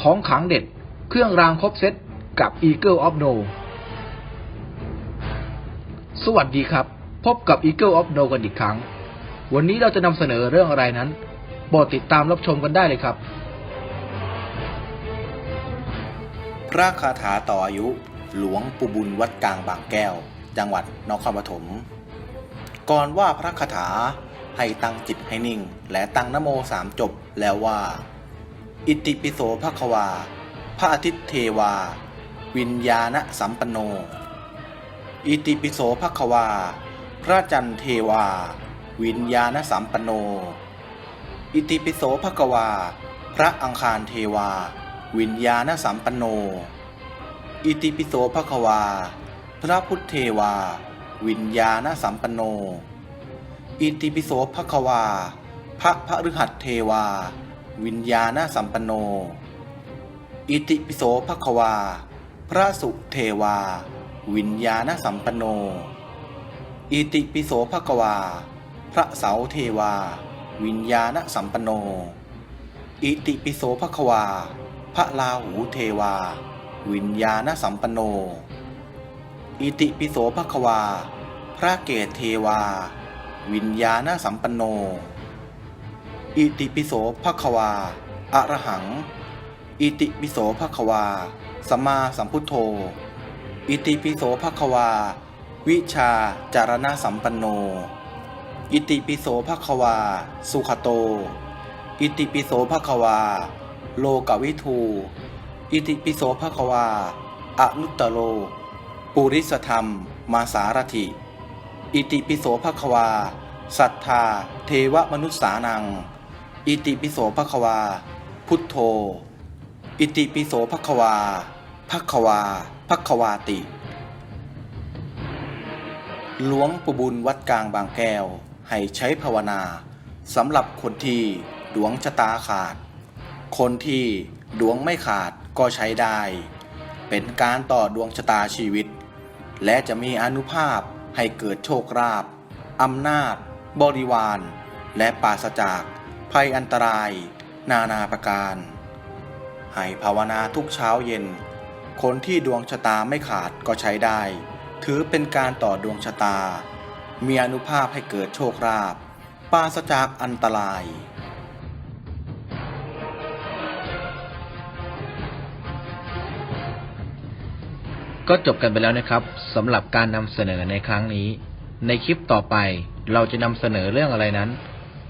ของขังเด็ด เครื่องรางครบเซตกับ Eagle of No สวัสดีครับ พบกับ Eagle of No กันอีกครั้ง วันนี้เราจะนำเสนอเรื่องอะไรนั้นโปรดติดตามรับชมกันได้เลยครับ พระคาถาต่ออายุหลวงปู่บุญวัดกลางบางแก้ว จังหวัดนครปฐมก่อนว่าพระคาถาให้ตั้งจิตให้นิ่ง และตั้งนโมสามจบแล้วว่า อิติปิโสภควา พระอาทิตย์เทวา วิญญาณสัมปันโน อิติปิโสภควา พระจันทร์เทวา วิญญาณสัมปันโน อิติปิโสภควา พระอังคารเทวา วิญญาณสัมปันโน อิติปิโสภควา พระพุทธเทวา วิญญาณสัมปันโน อิติปิโสภควา พระพฤหัสเทวา วิญญาณสัมปันโน อิติปิโสภควา พระสุเทวา วิญญาณสัมปันโน อิติปิโสภควา พระเสาเทวา วิญญาณสัมปันโน อิติปิโสภควา พระลาหูเทวา วิญญาณสัมปันโน อิติปิโสภควา พระเกศเทวา วิญญาณสัมปันโน อิติปิโสภควาอะระหัง อิติปิโสภควาสัมมาสัมพุทโธ อิติปิโสภควา วิชาจารณะสัมปันโน อิติปิโสภควา สุขโต อิติปิโสภควา โลกวิทู อิติปิโสภควาอนุตตโรปุริสธรรม มาสารถิ อิติปิโสภควา สัทธา เทวมนุษสานัง อิติปิโสภควา พุทโธ อิติปิโสภควาภควาภควาติ หลวงปู่บุญวัดกลางบางแก้ว ให้ใช้ภาวนาสำหรับคนที่ดวงชะตาขาด คนที่ดวงไม่ขาดก็ใช้ได้ เป็นการต่อดวงชะตาชีวิต และจะมีอนุภาพให้เกิดโชคราภอำนาจ บริวาร และปราศจาก ภัยอันตราย นานาประการ ให้ภาวนาทุกเช้าเย็น คนที่ดวงชะตาไม่ขาดก็ใช้ได้ ถือเป็นการต่อดวงชะตา มีอนุภาพให้เกิดโชคราภปราศจากอันตรายก็จบกันไปแล้วนะครับสำหรับการนำเสนอในครั้งนี้ ในคลิปต่อไปเราจะนำเสนอเรื่องอะไรนั้น